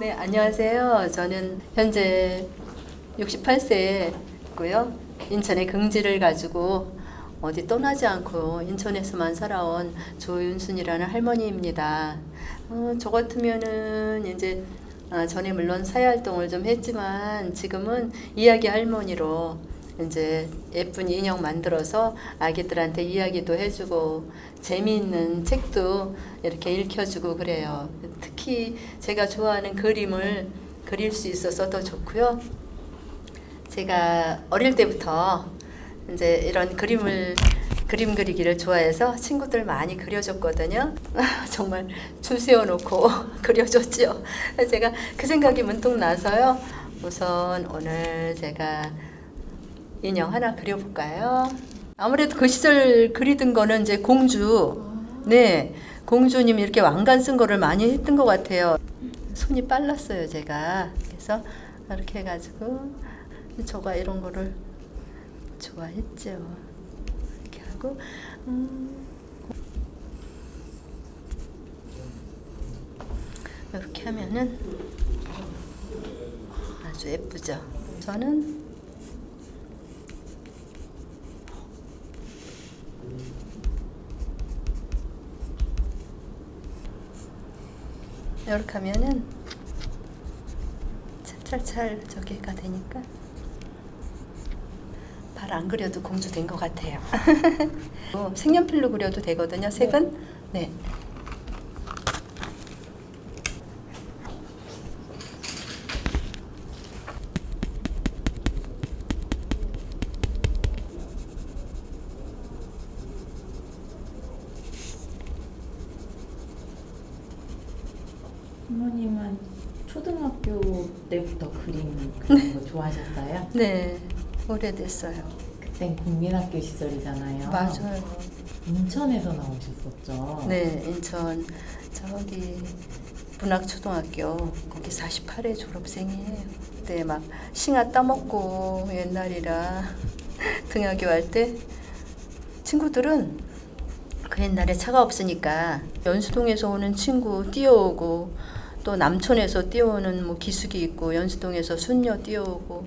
네, 안녕하세요. 저는 현재 68세고요. 인천의 긍지를 가지고 어디 떠나지 않고 인천에서만 살아온 조윤순이라는 할머니입니다. 어, 저 같으면은 이제 아, 전에 물론 사회 활동을 좀 했지만 지금은 이야기 할머니로 이제 예쁜 인형 만들어서 아기들한테 이야기도 해주고 재미있는 책도 이렇게 읽혀주고 그래요. 특히 제가 좋아하는 그림을 그릴 수 있어서 더 좋고요. 제가 어릴 때부터 이제 이런 그림을 그림 그리기를 좋아해서 친구들 많이 그려줬거든요. 정말 줄 세워놓고 그려줬죠. 제가 그 생각이 문득 나서요. 우선 오늘 제가 인형 하나 그려볼까요? 아무래도 그 시절 그리던 거는 이제 공주, 네, 공주님 이렇게 왕관 쓴 거를 많이 했던 것 같아요. 손이 빨랐어요, 제가. 그래서 이렇게 해가지고 저가 이런 거를 좋아했죠. 이렇게 하고, 음, 이렇게 하면은 아주 예쁘죠. 저는 이렇게 하면은 찰찰찰 저기가 되니까 발 안 그려도 공주 된 것 같아요. 어, 색연필로 그려도 되거든요. 색은 네. 부모님은 초등학교 때부터 그림 그리는 거 좋아하셨어요? 네, 오래됐어요. 그땐 국민학교 시절이잖아요. 맞아요. 인천에서 나오셨었죠. 네, 인천 저기 문학초등학교 거기 48회 졸업생이에요. 그때 막 싱아 따먹고 옛날이라 등하교 할 때 친구들은 그 옛날에 차가 없으니까 연수동에서 오는 친구 뛰어오고 또 남촌에서 뛰어오는 뭐 기숙이 있고 연수동에서 순녀 뛰어오고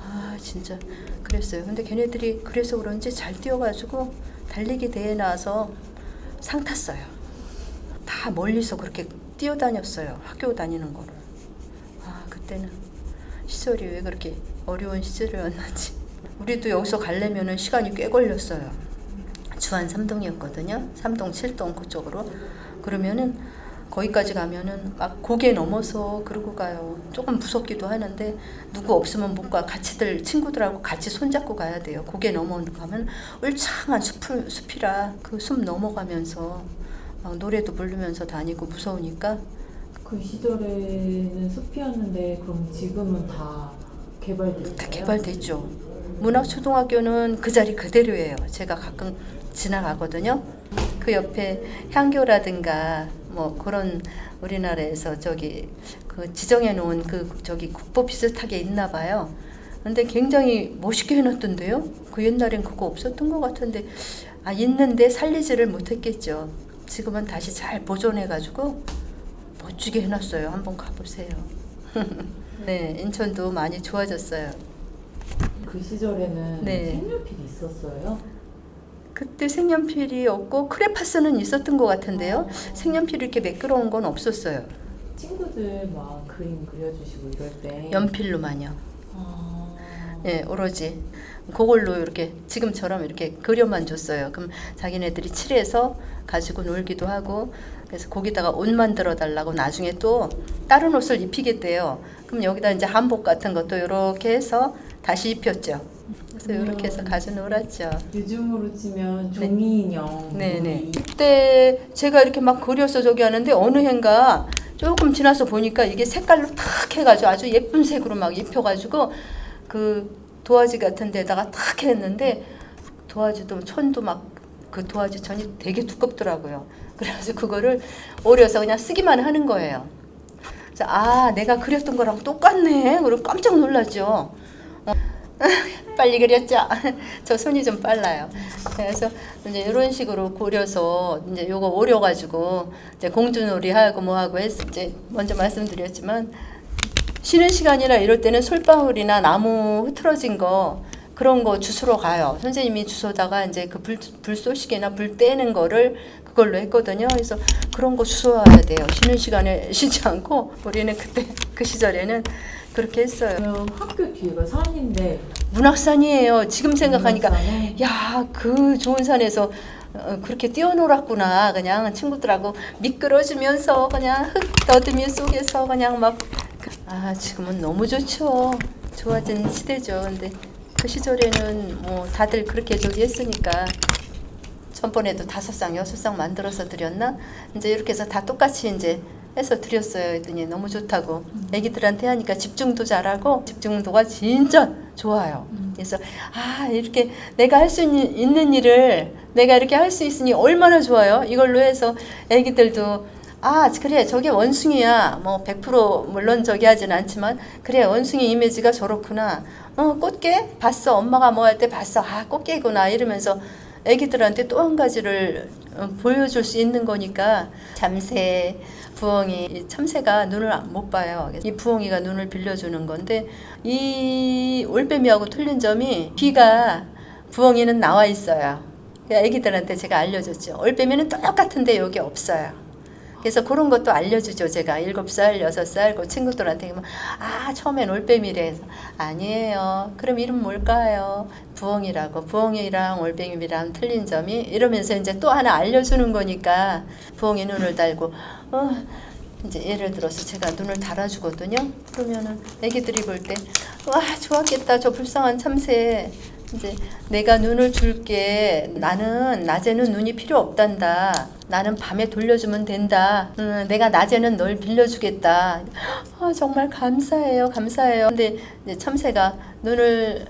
아 진짜 그랬어요. 근데 걔네들이 그래서 그런지 잘 뛰어가지고 달리기 대회 나와서 상 탔어요. 다 멀리서 그렇게 뛰어다녔어요. 학교 다니는 거를. 아 그때는 시절이 왜 그렇게 어려운 시절이었는지. 우리도 여기서 가려면은 시간이 꽤 걸렸어요. 주안 삼동이었거든요. 삼동 칠동 그쪽으로. 그러면은 거기까지 가면은 막 고개 넘어서 그러고 가요. 조금 무섭기도 하는데 누구 없으면 못 가. 같이들 친구들하고 같이 손잡고 가야 돼요. 고개 넘어가면 울창한 숲을, 숲이라 그 숲 넘어가면서 막 노래도 부르면서 다니고 무서우니까 그 시절에는 숲이었는데 그럼 지금은 다 개발됐어요? 다 개발됐죠. 문학초등학교는 그 자리 그대로예요. 제가 가끔 지나가거든요. 그 옆에 향교라든가 뭐 그런 우리나라에서 저기 그 지정해 놓은 그 저기 국보 비슷하게 있나 봐요. 근데 굉장히 멋있게 해놨던데요. 그 옛날엔 그거 없었던 것 같은데 아 있는데 살리지를 못했겠죠. 지금은 다시 잘 보존해가지고 멋지게 해놨어요. 한번 가보세요. 네, 인천도 많이 좋아졌어요. 그 시절에는 네. 색연필이 있었어요? 그때 색연필이 없고 크레파스는 있었던 것 같은데요. 색연필이 이렇게 매끄러운 건 없었어요. 친구들 막 그림 그려주시고 이럴 때 연필로만요. 아, 예, 오로지 그걸로 이렇게 지금처럼 이렇게 그려만 줬어요. 그럼 자기네들이 칠해서 가지고 놀기도 하고 그래서 거기다가 옷 만들어 달라고 나중에 또 다른 옷을 입히겠대요. 그럼 여기다 이제 한복 같은 것도 이렇게 해서 다시 입혔죠. 그래서 이렇게 해서 가져 놀았죠. 요즘으로 치면 종이 인형 네네. 우리 그때 제가 이렇게 막 그려서 저기 하는데 어느 해인가 조금 지나서 보니까 이게 색깔로 탁 해가지고 아주 예쁜 색으로 막 입혀가지고 그 도화지 같은 데다가 탁 했는데 도화지도 천도 막 그 도화지 천이 되게 두껍더라고요. 그래가지고 그거를 오려서 그냥 쓰기만 하는 거예요. 그래서 아 내가 그렸던 거랑 똑같네. 그리고 깜짝 놀랐죠. 어. 빨리 그렸죠. 저 손이 좀 빨라요. 그래서 이제 이런 식으로 고려서 이제 요거 오려가지고 이제 공주놀이 하고 뭐 하고 했 이제 먼저 말씀드렸지만 쉬는 시간이라 이럴 때는 솔방울이나 나무 흐트러진 거 그런 거 주스러 가요. 선생님이 주소다가 이제 그 불, 불 쏘시개나 불 떼는 거를 그걸로 했거든요. 그래서 그런 거 주워와야 돼요. 쉬는 시간에 쉬지 않고 우리는 그때 그 시절에는 그렇게 했어요. 그럼 학교 뒤가 산인데 문학산이에요. 지금 생각하니까 문학산에 야 그 좋은 산에서 어, 그렇게 뛰어놀았구나. 그냥 친구들하고 미끄러지면서 그냥 흙 더듬이 속에서 그냥 막 아 지금은 너무 좋죠. 좋아진 시대죠. 근데 그 시절에는 뭐 다들 그렇게 저기 했으니까 전번에도 다섯 쌍 여섯 쌍 만들어서 드렸나 이제 이렇게 해서 다 똑같이 이제 해서 드렸어요. 했더니 너무 좋다고. 애기들한테 하니까 집중도 잘하고 집중도가 진짜 좋아요. 그래서 아 이렇게 내가 할 수 있는 일을 내가 이렇게 할 수 있으니 얼마나 좋아요. 이걸로 해서 애기들도 아 그래 저게 원숭이야. 뭐 100% 물론 저기 하진 않지만 그래 원숭이 이미지가 저렇구나. 어 꽃게 봤어. 엄마가 뭐 할 때 봤어. 아 꽃게구나. 이러면서 애기들한테 또 한 가지를 어, 보여줄 수 있는 거니까. 참새 부엉이 이 참새가 눈을 안- 못 봐요. 이 부엉이가 눈을 빌려주는 건데 이 올빼미하고 틀린 점이 귀가 부엉이는 나와 있어요. 그러니까 애기들한테 제가 알려줬죠. 올빼미는 똑같은데 여기 없어요. 그래서 그런 것도 알려주죠. 제가 일곱 살, 여섯 살, 그 친구들한테 아 처음엔 올빼미래. 아니에요. 그럼 이름 뭘까요? 부엉이라고. 부엉이랑 올빼미랑 틀린 점이 이러면서 이제 또 하나 알려주는 거니까 부엉이 눈을 달고 어, 이제 예를 들어서 제가 눈을 달아주거든요. 그러면은 애기들이 볼 때 와 좋았겠다. 저 불쌍한 참새. 이제 내가 눈을 줄게. 나는 낮에는 눈이 필요 없단다. 나는 밤에 돌려주면 된다. 음, 내가 낮에는 널 빌려주겠다. 아, 정말 감사해요. 감사해요. 근데 참새가 눈을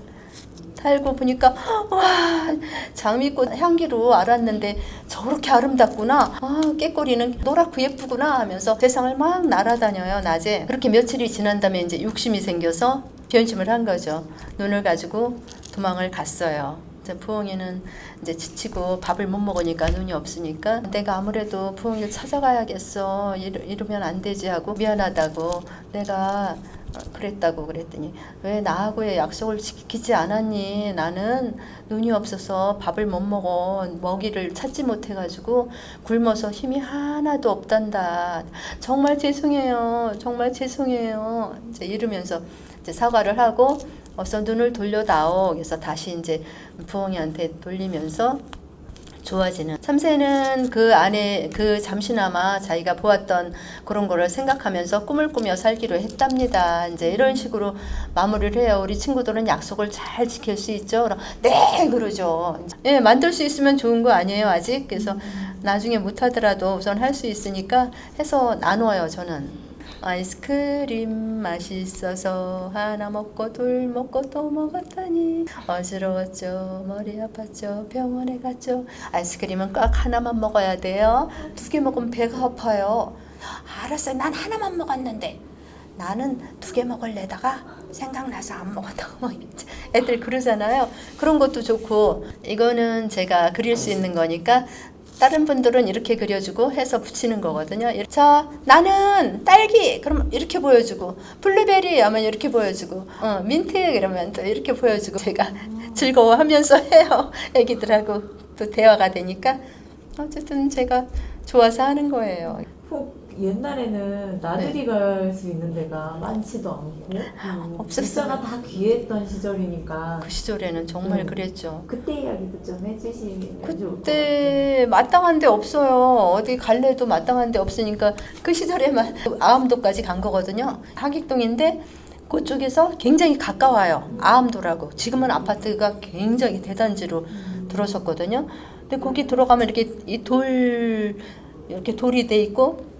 달고 보니까 와 장미꽃 향기로 알았는데 저렇게 아름답구나. 아 깨꼬리는 노랗고 예쁘구나 하면서 세상을 막 날아다녀요 낮에. 그렇게 며칠이 지난 다음에 이제 욕심이 생겨서 변심을 한 거죠. 눈을 가지고 도망을 갔어요. 이제 부엉이는 이제 지치고 밥을 못 먹으니까 눈이 없으니까 내가 아무래도 부엉이를 찾아가야겠어. 이러, 이러면 안 되지 하고 미안하다고 내가 어, 그랬다고 그랬더니 왜 나하고의 약속을 지키지 않았니? 나는 눈이 없어서 밥을 못 먹어 먹이를 찾지 못해가지고 굶어서 힘이 하나도 없단다. 정말 죄송해요. 정말 죄송해요. 이제 이러면서 이제 사과를 하고 어서 눈을 돌려 다오. 그래서 다시 이제 부엉이한테 돌리면서 좋아지는 참새는 그 안에 그 잠시나마 자기가 보았던 그런 거를 생각하면서 꿈을 꾸며 살기로 했답니다. 이제 이런 식으로 마무리를 해요. 우리 친구들은 약속을 잘 지킬 수 있죠. 그럼 네 그러죠. 예, 만들 수 있으면 좋은 거 아니에요 아직. 그래서 나중에 못 하더라도 우선 할 수 있으니까 해서 나눠요 저는. 아이스크림 맛있어서 하나 먹고 둘 먹고 또 먹었더니. 어지러웠죠. 머리 아팠죠. 병원에 갔죠. 아이스크림은 꼭 하나만 먹어야 돼요. 두 개 먹으면 배가 아파요. 알았어요 난 하나만 먹었는데. 나는 두 개 먹을래다가 생각나서 안 먹었다고 막. 애들 그러잖아요. 그런 것도 좋고. 이거는 제가 그릴 수 있는 거니까 다른 분들은 이렇게 그려주고 해서 붙이는 거거든요. 자, 나는 딸기 그러면 이렇게 보여주고 블루베리 하면 이렇게 보여주고 어, 민트 그러면 또 이렇게 보여주고 제가 즐거워하면서 해요. 애기들하고 또 대화가 되니까 어쨌든 제가 좋아서 하는 거예요. 혹 옛날에는 나들이 갈 수 있는 데가 많지도 않고 음, 네. 없었어요. 물가가 다 귀했던 시절이니까 그 시절에는 정말 음. 그랬죠. 그때 이야기도 좀 해주시면 좋을 것 같아요. 그때 마땅한 데 없어요. 어디 갈래도 마땅한 데 없으니까 그 시절에만 아암도까지 간 거거든요. 하객동인데 그쪽에서 굉장히 가까워요. 아암도라고. 지금은 아파트가 굉장히 대단지로 들어섰거든요. 근데 거기 들어가면 이렇게 이 돌 이렇게 돌이 돼 있고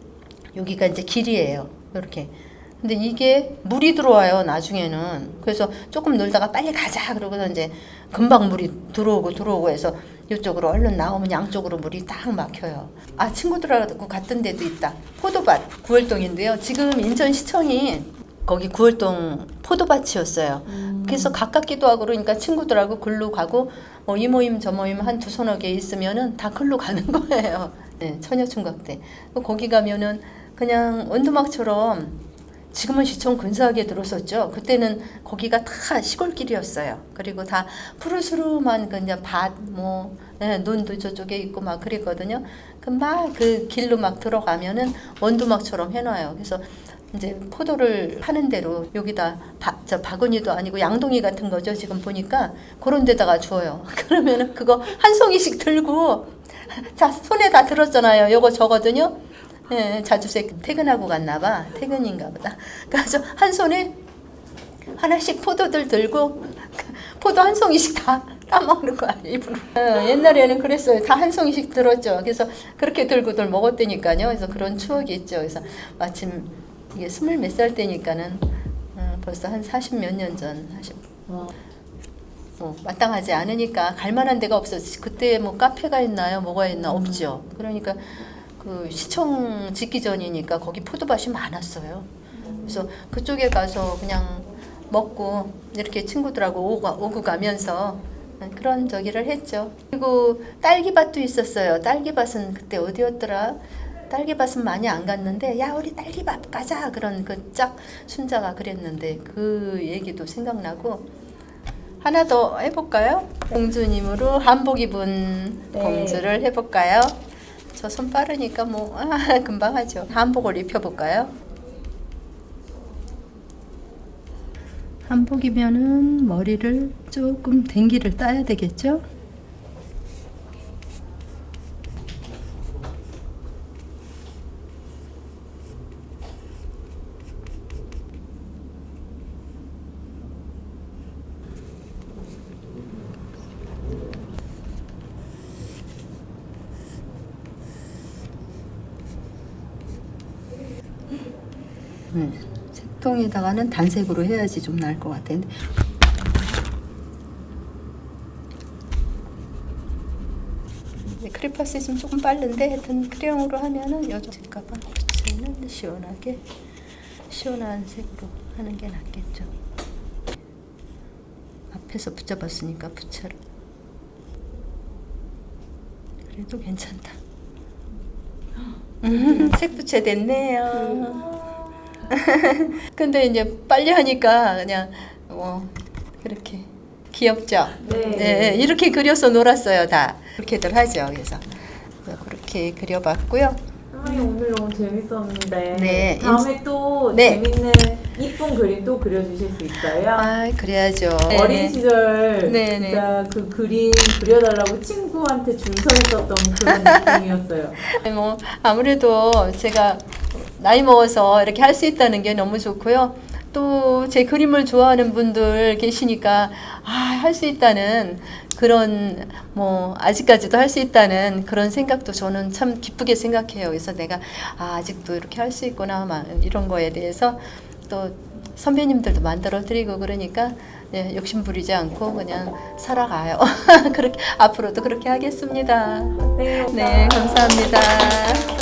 여기가 이제 길이에요. 이렇게. 근데 이게 물이 들어와요, 나중에는. 그래서 조금 놀다가 빨리 가자. 그러고서 이제 금방 물이 들어오고 들어오고 해서 이쪽으로 얼른 나오면 양쪽으로 물이 딱 막혀요. 아, 친구들하고 갔던 데도 있다. 포도밭, 구월동인데요. 지금 인천시청이 거기 구월동 포도밭이었어요. 음. 그래서 가깝기도 하고 그러니까 친구들하고 글로 가고 뭐 이 모임 저 모임 한 두 서너 개 있으면은 다 글로 가는 거예요. 네, 처녀총각 때. 거기 가면은 그냥 원두막처럼 지금은 시청 근사하게 들어섰죠. 그때는 거기가 다 시골길이었어요. 그리고 다 푸르스름한 그 이제 밭뭐 예, 논도 저쪽에 있고 막 그랬거든요. 그 막 그 길로 막 들어가면은 원두막처럼 해놔요. 그래서 이제 포도를 파는 대로 여기다 바, 저 바구니도 아니고 양동이 같은 거죠. 지금 보니까 그런 데다가 주어요. 그러면은 그거 한 송이씩 들고 자 손에 다 들었잖아요. 요거 저거든요. 예, 자주색 퇴근하고 갔나 봐. 퇴근인가 보다. 그래서 한 손에 하나씩 포도들 들고 포도 한 송이씩 다 따먹는 거야 입으로. 어, 옛날에는 그랬어요. 다 한 송이씩 들었죠. 그래서 그렇게 들고들 먹었다니까요. 그래서 그런 추억이 있죠. 그래서 마침 이게 스물 몇 살 때니까는 어, 벌써 한40몇년 전, 40, 와. 뭐 마땅하지 않으니까 갈 만한 데가 없었지. 그때 뭐 카페가 있나요? 뭐가 있나? 없죠. 그러니까 그 시청 짓기 전이니까 거기 포도밭이 많았어요. 그래서 그쪽에 가서 그냥 먹고 이렇게 친구들하고 오고, 오고 가면서 그런 저기를 했죠. 그리고 딸기밭도 있었어요. 딸기밭은 그때 어디였더라? 딸기밭은 많이 안 갔는데 야 우리 딸기밭 가자 그런 그 짝 순자가 그랬는데 그 얘기도 생각나고 하나 더 해볼까요? 공주님으로 한복 입은 네. 공주를 해볼까요? 저 손 빠르니까 뭐 아, 금방 하죠. 한복을 입혀볼까요? 한복이면은 머리를 조금 댕기를 따야 되겠죠? 네. 색동에다가는 단색으로 해야지 좀 나을 것 같은데. 네, 크리파스 있으면 조금 빠른데 하여튼 크레용으로 하면은 여정일까봐 부채는 시원하게 시원한 색으로 하는 게 낫겠죠. 앞에서 붙여봤으니까 부채로. 그래도 괜찮다. 음, 색 부채 됐네요. 근데 이제 빨리 하니까 그냥 뭐 그렇게 귀엽죠. 네. 네, 이렇게 그려서 놀았어요 다. 그렇게들 하죠. 그래서 그렇게 그려봤고요. 선생님 오늘 너무 재밌었는데 네, 다음에 또 네. 재밌는 이쁜 그림 또 그려주실 수 있어요? 아 그래야죠. 어린 네. 시절 네, 네. 진짜 그 그림 그려달라고 친구한테 줄 서 있었던 그런 느낌이었어요. 네, 뭐 아무래도 제가 나이 먹어서 이렇게 할 수 있다는 게 너무 좋고요. 또 제 그림을 좋아하는 분들 계시니까 아, 할 수 있다는 그런 뭐 아직까지도 할 수 있다는 그런 생각도 저는 참 기쁘게 생각해요. 그래서 내가 아, 아직도 이렇게 할 수 있구나 막 이런 거에 대해서 또 선배님들도 만들어 드리고 그러니까 예, 욕심 부리지 않고 그냥 살아가요. 그렇게 앞으로도 그렇게 하겠습니다. 네, 네, 감사합니다.